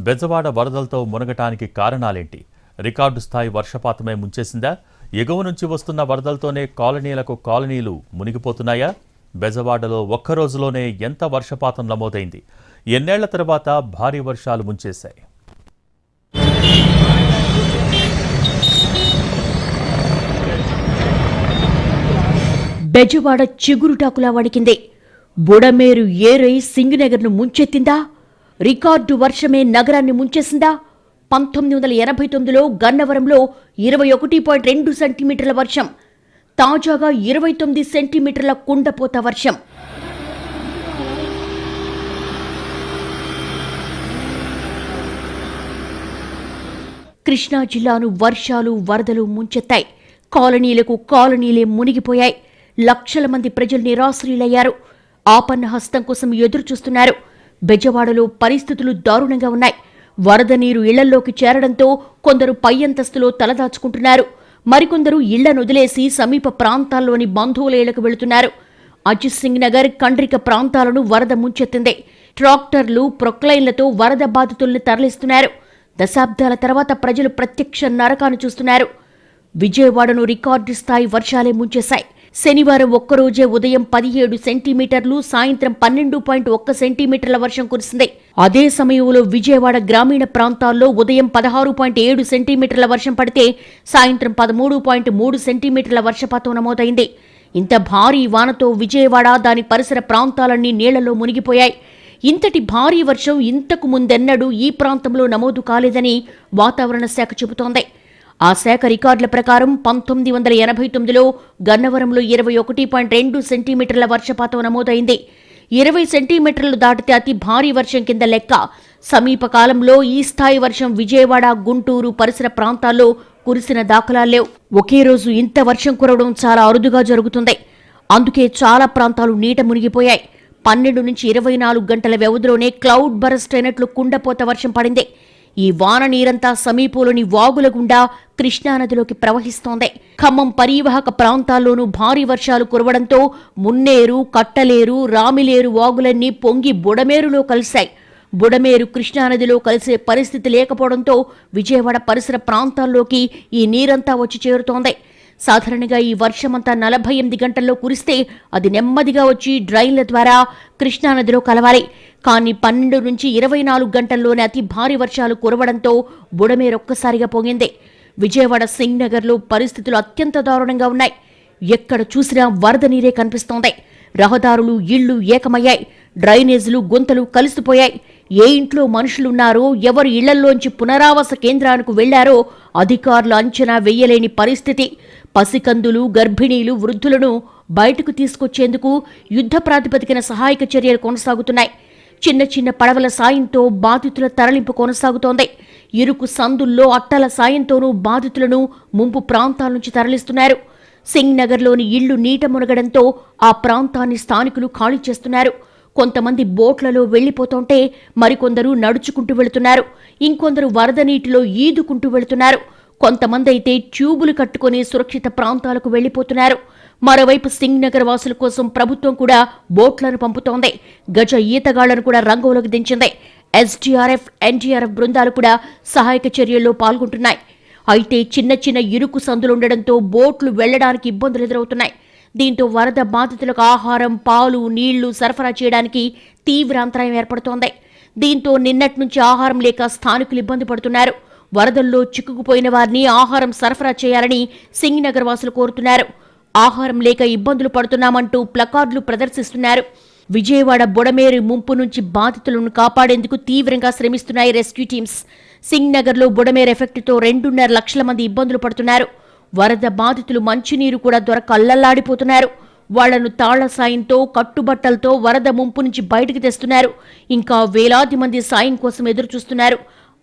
బెజవాడ వరదలతో మునగటానికి కారణాలేంటి? రికార్డు స్థాయి వర్షపాతమే ముంచేసిందా? ఎగువ నుంచి వస్తున్న వరదలతోనే కాలనీలకు కాలనీలు మునిగిపోతున్నాయా? బెజవాడలో ఒక్క రోజులోనే ఎంత వర్షపాతం నమోదైంది? ఎన్నేళ్ళ తర్వాత భారీ వర్షాలు ముంచేశాయి. బెజవాడ చిగురుటాకులా వణికింది. బుడమేరు ఏరై సింగనగర్ను ముంచెత్తిందా? రికార్డు వర్షమే నగరాన్ని ముంచేసిందా? పంతొమ్మిది వందల ఎనభై తొమ్మిదిలో గన్నవరంలో ఇరవై ఒకటి పాయింట్ రెండు సెంటీమీటర్ల వర్షం తాజాగా ఇరవై తొమ్మిది సెంటీమీటర్ల కుండపోత వర్షం. కృష్ణా జిల్లాను వర్షాలు వరదలు ముంచెత్తాయి. కాలనీలకు కాలనీలే మునిగిపోయాయి. లక్షల మంది ప్రజలు నిరాశ్రయులయ్యారు. ఆపన్న హస్తం కోసం ఎదురు చూస్తున్నారు బెజవాడలో పరిస్థితులు దారుణంగా ఉన్నాయి. వరద నీరు ఇళ్ళలోకి చేరడంతో కొందరు పై అంతస్తులో తలదాచుకుంటున్నారు. మరికొందరు ఇళ్ళను వదిలేసి సమీప ప్రాంతాల్లోని బంధువుల ఇళ్ళకు వెళుతున్నారు. అజిత్ సింగ్ నగర్ కండ్రిక ప్రాంతాలను వరద ముంచెత్తింది. ట్రాక్టర్లు ప్రొక్లైన్లతో వరద బాధితుల్ని తరలిస్తున్నారు. దశాబ్దాల తర్వాత ప్రజలు ప్రత్యక్ష నరకాన్ని చూస్తున్నారు. విజయవాడను రికార్డు స్థాయి వర్షాలే ముంచేశాయి. శనివారం ఒక్కరోజే ఉదయం పదిహేడు సెంటీమీటర్లు సాయంత్రం పన్నెండు పాయింట్ ఒక్క సెంటీమీటర్ల వర్షం కురిసింది. అదే సమయంలో విజయవాడ గ్రామీణ ప్రాంతాల్లో ఉదయం పదహారు పాయింట్ ఏడు సెంటీమీటర్ల వర్షం పడితే సాయంత్రం పదమూడు పాయింట్ మూడు సెంటీమీటర్ల వర్షపాతం నమోదైంది. ఇంత భారీ వానతో విజయవాడ దాని పరిసర ప్రాంతాలన్నీ నీళ్ళలో మునిగిపోయాయి. ఇంతటి భారీ వర్షం ఇంతకు ముందెన్నడూ ఈ ప్రాంతంలో నమోదు కాలేదని వాతావరణ శాఖ చెబుతోంది. ఆ శాఖ రికార్డుల ప్రకారం పంతొమ్మిది వందల ఎనభై తొమ్మిదిలో గన్నవరంలో ఇరవై ఒకటి పాయింట్ రెండు సెంటీమీటర్ల వర్షపాతం నమోదైంది. ఇరవై సెంటీమీటర్లు దాటితే అతి భారీ వర్షం కింద లెక్క. సమీప కాలంలో ఈ స్థాయి వర్షం విజయవాడ గుంటూరు పరిసర ప్రాంతాల్లో కురిసిన దాఖలాలేవు ఒకే రోజు ఇంత వర్షం కురవడం చాలా అరుదుగా జరుగుతుంది. అందుకే చాలా ప్రాంతాలు నీట మునిగిపోయాయి. పన్నెండు నుంచి ఇరవై నాలుగు గంటల వ్యవధిలోనే క్లౌడ్ బరస్ట్ అయినట్లు కుండపోత వర్షం పడింది. ఈ వాన నీరంతా సమీపంలోని వాగుల గుండా కృష్ణానదిలోకి ప్రవహిస్తోంది. ఖమ్మం పరీవాహక ప్రాంతాల్లోనూ భారీ వర్షాలు కురవడంతో మున్నేరు కట్టలేరు రామిలేరు వాగులన్నీ పొంగి బుడమేరులో కలిశాయి. బుడమేరు కృష్ణానదిలో కలిసే పరిస్థితి లేకపోవడంతో విజయవాడ పరిసర ప్రాంతాల్లోకి ఈ నీరంతా వచ్చి చేరుతోంది. సాధారణంగా ఈ వర్షమంతా నలభై ఎనిమిది గంటల్లో కురిస్తే అది నెమ్మదిగా వచ్చి డ్రైన్ల ద్వారా కృష్ణానదిలో కలవాలి. కానీ పన్నెండు నుంచి ఇరవై నాలుగు గంటల్లోనే అతి భారీ వర్షాలు కురవడంతో బుడమేరొక్కసారిగా పొంగింది విజయవాడ సింగ్ నగర్లో పరిస్థితులు అత్యంత దారుణంగా ఉన్నాయి. ఎక్కడ చూసినా వరద నీరే కనిపిస్తోంది. రహదారులు ఇళ్ళు ఏకమయ్యాయి. డ్రైనేజీలు గుంతలు కలిసిపోయాయి. ఏ ఇంట్లో మనుషులున్నారో ఎవరు ఇళ్ళల్లోంచి పునరావాస కేంద్రానికి వెళ్ళారో అధికారులు అంచనా వెయ్యలేని పరిస్థితి. పసికందులు గర్భిణీలు వృద్ధులను బయటకు తీసుకొచ్చేందుకు యుద్ధ ప్రాతిపదికన సహాయక చర్యలు కొనసాగుతున్నాయి. చిన్న చిన్న పడవల సాయంతో బాధితుల తరలింపు కొనసాగుతోంది. ఇరుకు సందుల్లో అట్టల సాయంతోనూ బాధితులను ముంపు ప్రాంతాల నుంచి తరలిస్తున్నారు. సింగ్ నగర్లోని ఇళ్ళు నీట మునగడంతో ఆ ప్రాంతాన్ని స్థానికులు ఖాళీ చేస్తున్నారు. కొంతమంది బోట్లలో వెళ్ళిపోతుంటే మరికొందరు నడుచుకుంటూ వెళుతున్నారు. ఇంకొందరు వరద నీటిలో ఈదుకుంటూ వెళుతున్నారు. కొంతమంది అయితే ట్యూబులు కట్టుకుని సురక్షిత ప్రాంతాలకు వెళ్ళిపోతున్నారు మరోవైపు సింగ్ నగర్ వాసుల కోసం ప్రభుత్వం కూడా బోట్లను పంపుతోంది. గజ ఈతగాళ్ళను కూడా రంగంలోకి దించింది. ఎస్డీఆర్ఎఫ్ ఎన్డీఆర్ఎఫ్ బృందాలు కూడా సహాయక చర్యల్లో పాల్గొంటున్నాయి. అయితే చిన్న చిన్న ఇరుకు సందులుండడంతో బోట్లు వెళ్ళడానికి ఇబ్బందులు ఎదురవుతున్నాయి. దీంతో వరద బాధితులకు ఆహారం పాలు నీళ్ళు సరఫరా చేయడానికి తీవ్ర అంతరాయం ఏర్పడుతోంది. దీంతో నిన్నటి నుంచి ఆహారం లేక స్థానికులు ఇబ్బంది పడుతున్నారు. వరదల్లో చిక్కుకుపోయిన వారిని ఆహారం సరఫరా చేయాలని సింగినగర్ వాసులు కోరుతున్నారు. ఆహారం లేక ఇబ్బందులు పడుతున్నామంటూ ప్లకార్డులు ప్రదర్శిస్తున్నారు. విజయవాడ బుడమేరు ముంపు నుంచి బాధితులను కాపాడేందుకు తీవ్రంగా శ్రమిస్తున్నాయి రెస్క్యూ టీమ్స్. సింగ్ నగర్లో బుడమేరు ఎఫెక్ట్తో రెండున్నర లక్షల మంది ఇబ్బందులు పడుతున్నారు. వరద బాధితులు మంచినీరు కూడా దొరక అల్లల్లాడిపోతున్నారు వాళ్ళను తాళ్ళ సాయంతో కట్టుబట్టలతో వరద ముంపు నుంచి బయటకు తెస్తున్నారు. ఇంకా వేలాది మంది సాయం కోసం ఎదురుచూస్తున్నారు.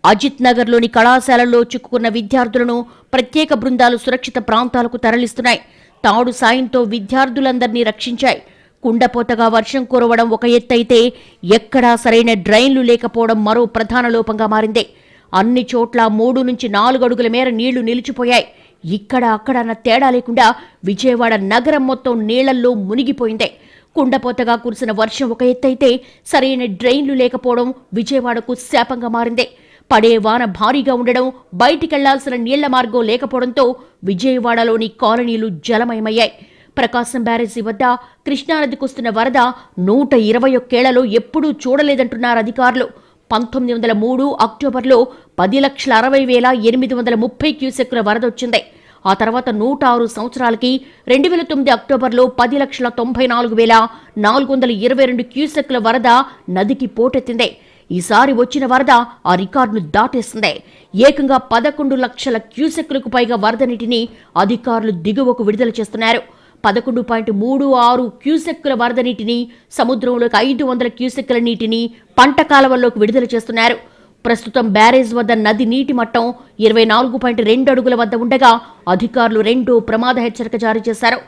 అజిత్ నగర్లోని కళాశాలల్లో చిక్కుకున్న విద్యార్థులను ప్రత్యేక బృందాలు సురక్షిత ప్రాంతాలకు తరలిస్తున్నాయి. తాడు సాయంతో విద్యార్థులందరినీ రక్షించాయి. కుండపోతగా వర్షం కురవడం ఒక ఎత్తైతే ఎక్కడా సరైన డ్రైన్లు లేకపోవడం మరో ప్రధాన లోపంగా మారింది. అన్ని చోట్ల మూడు నుంచి నాలుగు అడుగుల మేర నీళ్ళు నిలిచిపోయాయి. ఇక్కడ అక్కడ అన్న తేడా లేకుండా విజయవాడ నగరం మొత్తం నీళ్ళల్లో మునిగిపోయింది. కుండపోతగా కురిసిన వర్షం ఒక ఎత్తైతే సరైన డ్రైన్లు లేకపోవడం విజయవాడకు శాపంగా మారింది. పడే వాన భారీగా ఉండడం బయటికెళ్ళాల్సిన నీళ్ళ మార్గం లేకపోవడంతో విజయవాడలోని కాలనీలు జలమయమయ్యాయి. ప్రకాశం బ్యారేజీ వద్ద కృష్ణానదికొస్తున్న వరద నూట ఇరవై ఒక్కేళ్ళలో ఎప్పుడూ చూడలేదంటున్నారు అధికారులు. పంతొమ్మిది వందల మూడు అక్టోబర్లో పది లక్షల అరవై వేల ఎనిమిది వందల ముప్పై క్యూసెక్కుల వరద వచ్చింది. ఆ తర్వాత నూట ఆరు సంవత్సరాలకి రెండు వేల తొమ్మిది అక్టోబర్లో పది లక్షల తొంభై నాలుగు వేల నాలుగు వందల ఇరవై రెండు క్యూసెక్ల వరద నదికి పోటెత్తింది. ఈసారి వచ్చిన వరద ఆ రికార్డును దాటేసింది. ఏకంగా పదకొండు లక్షల క్యూసెక్లకు పైగా వరద నీటిని అధికారులు దిగువకు విడుదల చేస్తున్నారు. పదకొండు పాయింట్ మూడు ఆరు క్యూసెక్కుల వరద నీటిని సముద్రంలోకి ఐదు వందల క్యూసెక్కుల నీటిని పంట కాలవల్లోకి విడుదల చేస్తున్నారు. ప్రస్తుతం బ్యారేజ్ వద్ద నది నీటి మట్టం ఇరవై నాలుగు పాయింట్ రెండు అడుగుల వద్ద ఉండగా అధికారులు రెండో ప్రమాద హెచ్చరిక జారీ చేశారు.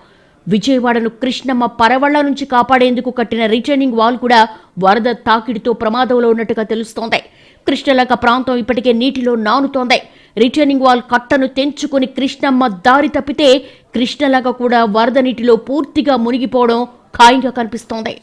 విజయవాడను కృష్ణమ్మ పరవళ్ళ నుంచి కాపాడేందుకు కట్టిన రిటర్నింగ్ వాల్ కూడా వరద తాకిడితో ప్రమాదంలో ఉన్నట్టుగా తెలుస్తోంది. కృష్ణలంక ప్రాంతం ఇప్పటికే నీటిలో నానుతోంది. రిటర్నింగ్ వాల్ కట్టను తెంచుకుని కృష్ణమ్మ దారి తప్పితే కృష్ణలాగా కూడా వరద నీటిలో పూర్తిగా మునిగిపోవడం ఖాయంగా కనిపిస్తోంది.